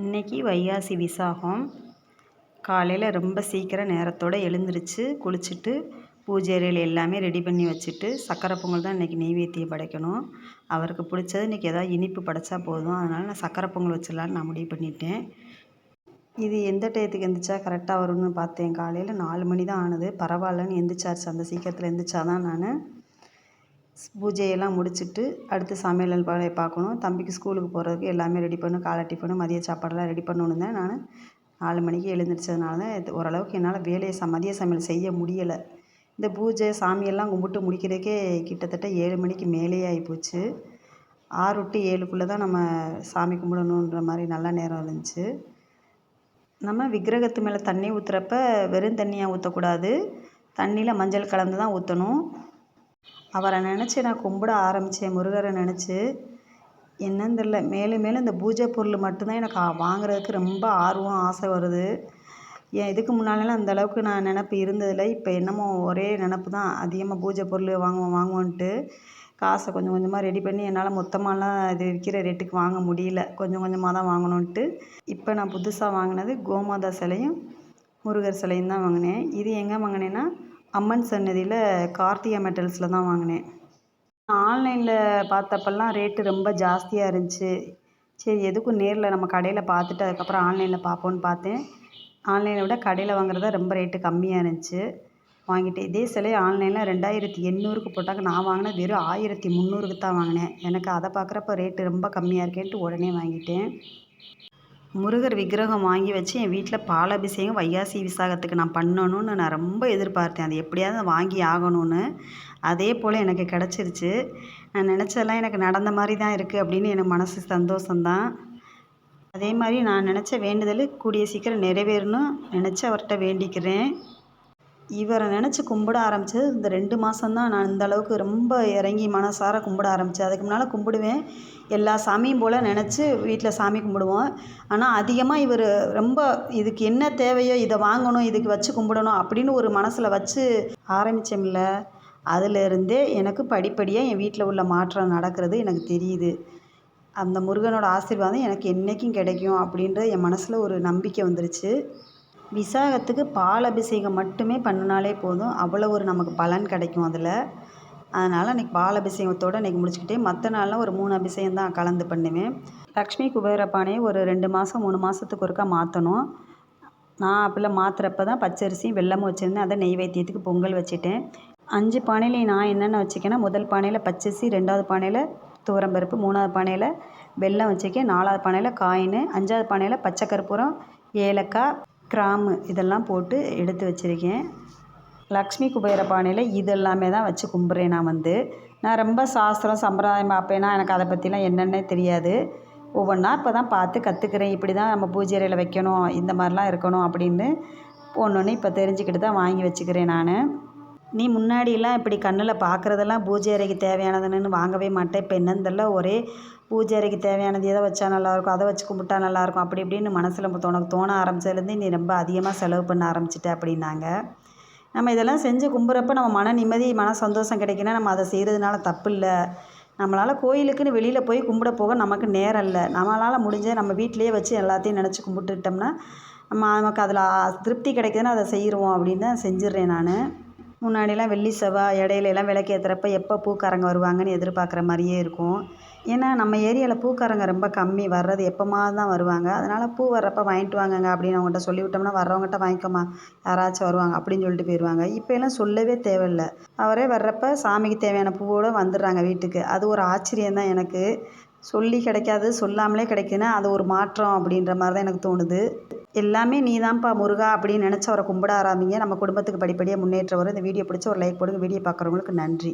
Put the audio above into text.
இன்னைக்கு வைகாசி விசாகம். காலையில் ரொம்ப சீக்கிரம் நேரத்தோடு எழுந்திரிச்சு குளிச்சுட்டு பூஜை அறையில் எல்லாமே ரெடி பண்ணி வச்சுட்டு சக்கரை பொங்கல் தான் இன்றைக்கி நெய்வேத்தியம் படைக்கணும். அவருக்கு பிடிச்சது இன்றைக்கி எதாவது இனிப்பு படைச்சா போதும். அதனால் நான் சக்கரை பொங்கல் வச்சிடலான்னு நான் முடிவு பண்ணிட்டேன். இது எந்த டயத்துக்கு எந்திரிச்சா கரெக்டாக வரும்னு பார்த்தேன். காலையில் நாலு மணி தான் ஆனது. பரவாயில்லன்னு எந்திரிச்சாச்சு. அந்த சீக்கிரத்தில் எந்திரிச்சா தான் நான். பூஜையெல்லாம் முடிச்சுட்டு அடுத்து சமையல் வேலையை பார்க்கணும். தம்பிக்கு ஸ்கூலுக்கு போகிறதுக்கு எல்லாமே ரெடி பண்ணணும் காலை டிஃபனு மதிய சாப்பாடெல்லாம் ரெடி பண்ணணும் தான் நான் நாலு மணிக்கு எழுந்திரிச்சதுனால தான் ஓரளவுக்கு என்னால் வேலையை ச மதிய சமையல் செய்ய முடியலை. இந்த பூஜை சாமியெல்லாம் கும்பிட்டு முடிக்கிறதுக்கே கிட்டத்தட்ட ஏழு மணிக்கு மேலேயே ஆகிப்போச்சு ஆறு டு ஏழுக்குள்ளே தான் நம்ம சாமி கும்பிடணுன்ற மாதிரி நல்ல நேரம் இருந்துச்சு. நம்ம விக்கிரகத்து மேலே தண்ணி ஊற்றுறப்ப வெறும் தண்ணியாக ஊற்றக்கூடாது தண்ணியில் மஞ்சள் கலந்து தான் ஊற்றணும் அவரை நினச்சி நான் கும்பிட ஆரம்பித்தேன் முருகரை நினச்சி என்னன்னு தெரில மேலும் மேலும் இந்த பூஜை பொருள் மட்டும்தான் எனக்கு வாங்குறதுக்கு ரொம்ப ஆர்வம் ஆசை வருது. ஏன் இதுக்கு முன்னாலெலாம் அந்த அளவுக்கு நான் நினப்பு இருந்ததில்லை. இப்போ என்னமோ ஒரே நினப்பு தான். அதிகமாக பூஜை பொருள் வாங்குவோம் வாங்குவோன்ட்டு காசை கொஞ்சம் கொஞ்சமாக ரெடி பண்ணி என்னால் மொத்தமாலாம் இது விற்கிற ரேட்டுக்கு வாங்க முடியல. கொஞ்சம் கொஞ்சமாக தான் வாங்கணுன்ட்டு இப்போ நான் புதுசாக வாங்கினது கோமாதா சிலையும் முருகர் சிலையும் தான் வாங்கினேன். இது எங்கே வாங்கினேன்னா அம்மன் சன்னதியில் கார்த்திகா மெட்டல்ஸில் தான் வாங்கினேன். ஆன்லைனில் பார்த்தப்பெல்லாம் ரேட்டு ரொம்ப ஜாஸ்தியாக இருந்துச்சு. சரி எதுக்கும் நேரில் நம்ம கடையில் பார்த்துட்டு அதுக்கப்புறம் ஆன்லைனில் பார்ப்போன்னு பார்த்தேன். ஆன்லைனை விட கடையில் வாங்குறது ரொம்ப ரேட்டு கம்மியாக இருந்துச்சு. வாங்கிட்டேன். இதே சிலை ஆன்லைனில் ரெண்டாயிரத்தி எண்ணூறுக்கு போட்டாங்க. நான் வாங்கினது வெறும் ஆயிரத்தி முந்நூறுக்கு தான் வாங்கினேன். எனக்கு அதை பார்க்குறப்ப ரேட்டு ரொம்ப கம்மியாக இருக்கேன்ட்டு உடனே வாங்கிட்டேன். முருகர் விக்கிரகம் வாங்கி வச்சு என் வீட்டில் பாலாபிஷேகம் வைகாசி விசாகத்துக்கு நான் பண்ணணும்னு நான் ரொம்ப எதிர்பார்த்தேன். அது எப்படியாவது வாங்கி ஆகணும்னு. அதே போல் எனக்கு கிடச்சிருச்சு. நான் நினச்சதெல்லாம் எனக்கு நடந்த மாதிரி தான் இருக்குது அப்படின்னு எனக்கு மனசு சந்தோஷந்தான் அதே மாதிரி நான் நினச்ச வேண்டுதல் கூடிய சீக்கிரம் நிறைவேறணும் நினச்சி அவர்கிட்ட வேண்டிக்கிறேன். இவரை நினச்சி கும்பிட ஆரம்பித்தது இந்த ரெண்டு மாதம் தான் நான் இந்த அளவுக்கு ரொம்ப இறங்கி மனசார கும்பிட ஆரம்பித்தேன் அதுக்கு முன்னால் கும்பிடுவேன். எல்லா சாமியும் போல் நினச்சி வீட்டில் சாமி கும்பிடுவோம். ஆனால் அதிகமாக இவர் ரொம்ப இதுக்கு என்ன தேவையோ இதை வாங்கணும் இதுக்கு வச்சு கும்பிடணும் அப்படின்னு ஒரு மனசில் வச்சு ஆரம்பித்தோம்ல அதிலிருந்தே எனக்கு படிப்படியாக என் வீட்டில் உள்ள மாற்றம் நடக்கிறது எனக்கு தெரியுது. அந்த முருகனோட ஆசீர்வாதம் எனக்கு என்றைக்கும் கிடைக்கும் அப்படின்ற என் மனசில் ஒரு நம்பிக்கை வந்துருச்சு. விசாகத்துக்கு பால் அபிஷேகம் மட்டுமே பண்ணினாலே போதும். அவ்வளோ ஒரு நமக்கு பலன் கிடைக்கும் அதில். அதனால் அன்றைக்கி பால் அபிஷேகத்தோடு அன்றைக்கி முடிச்சுக்கிட்டே மற்ற நாளெலாம் ஒரு மூணு அபிஷேகம் தான் கலந்து பண்ணுவேன். லக்ஷ்மி குபேர பானையை ஒரு ரெண்டு மாதம் மூணு மாதத்துக்கு ஒருக்கா மாற்றணும் நான் அப்படிலாம் மாற்றுறப்ப தான் பச்சரிசியும் வெள்ளமும் வச்சுருந்தேன். அதை நெய்வேத்தியத்துக்கு பொங்கல் வச்சுட்டேன். அஞ்சு பானையிலையும் நான் என்னென்ன வச்சுக்கேன்னா முதல் பானையில் பச்சரிசி ரெண்டாவது பானையில் துவரம்பருப்பு மூணாவது பானையில் வெல்லம் வச்சுருக்கேன் நாலாவது பானையில் காயின் அஞ்சாவது பானையில் பச்சை கற்பூரம் ஏலக்காய் கிராம்பு இதெல்லாம் போட்டு எடுத்து வச்சுருக்கேன். லக்ஷ்மி குபேர பானையில் இதெல்லாமே தான் வச்சு கும்பிட்றேன் நான் வந்து. நான் ரொம்ப சாஸ்திரம் சம்பிரதாயம் பார்ப்பேன்னா எனக்கு அதை பற்றிலாம் என்னென்னே தெரியாது. ஒவ்வொன்றா இப்போ தான் பார்த்து கற்றுக்குறேன் இப்படி தான் நம்ம பூஜை அறையில் வைக்கணும் இந்த மாதிரிலாம் இருக்கணும் அப்படின்னு ஒன்று ஒன்று இப்போ தெரிஞ்சுக்கிட்டு தான் வாங்கி வச்சுக்கிறேன் நான். நீ முன்னாடியெல்லாம் இப்படி கண்ணில் பார்க்குறதெல்லாம் பூஜை அறைக்கு தேவையானதுன்னு வாங்கவே மாட்டேன். இப்போ என்னன்னு தெரில ஒரே பூஜை அறைக்கு தேவையானது எதை வச்சா நல்லாயிருக்கும் அதை வச்சு கும்பிட்டா நல்லாயிருக்கும் அப்படி இப்படின்னு மனசில் உனக்கு தோண ஆரம்பித்ததுலேருந்து நீ ரொம்ப அதிகமாக செலவு பண்ண ஆரம்பிச்சிட்ட அப்படின்னாங்க. நம்ம இதெல்லாம் செஞ்சு கும்பிட்றப்ப நம்ம மன நிம்மதி மன சந்தோஷம் கிடைக்குன்னா நம்ம அதை செய்கிறதுனால தப்பு இல்லை. நம்மளால் கோயிலுக்குன்னு வெளியில் போய் கும்பிட போக நமக்கு நேரம் இல்லை. நம்மளால் முடிஞ்ச நம்ம வீட்டிலையே வச்சு எல்லாத்தையும் நினச்சி கும்பிட்டுட்டோம்னா நம்ம நமக்கு அதில் திருப்தி கிடைக்குதுன்னா அதை செய்கிறோம் அப்படின்னு தான் செஞ்சிடுறேன் நான். முன்னாடிலாம் வெள்ளி செவ்வாய் இடையிலலாம் விளக்கேற்றுறப்ப எப்போ பூக்காரங்க வருவாங்கன்னு எதிர்பார்க்குற மாதிரியே இருக்கும். ஏன்னா நம்ம ஏரியாவில் பூக்காரங்க ரொம்ப கம்மி வர்றது எப்போமாவது தான் வருவாங்க. அதனால் பூ வர்றப்போ வாங்கிட்டு வாங்கங்க அப்படின்னு அவங்ககிட்ட சொல்லி விட்டோம்னா வர்றவங்ககிட்ட வாங்கிக்கோமா யாராச்சும் வருவாங்க அப்படின்னு சொல்லிட்டு போயிடுவாங்க இப்போ எல்லாம் சொல்லவே தேவையில்ல. அவரே வர்றப்போ சாமிக்கு தேவையான பூவோடு வந்துடுறாங்க வீட்டுக்கு. அது ஒரு ஆச்சரியம் தான் எனக்கு. சொல்லி கிடைக்காது சொல்லாமலே கிடைக்குதுன்னா அது ஒரு மாற்றம் அப்படின்ற மாதிரி தான் எனக்கு தோணுது. எல்லாமே நீ தான்ப்பா முருகா அப்படின்னு நினச்சி அவரை கும்பிட ஆரம்பிங்க நம்ம குடும்பத்துக்கு படிப்படியாக முன்னேற்றம் வரும் இந்த வீடியோ பிடிச்ச ஒரு லைக் போடுங்க. வீடியோ பார்க்குறவங்களுக்கு நன்றி.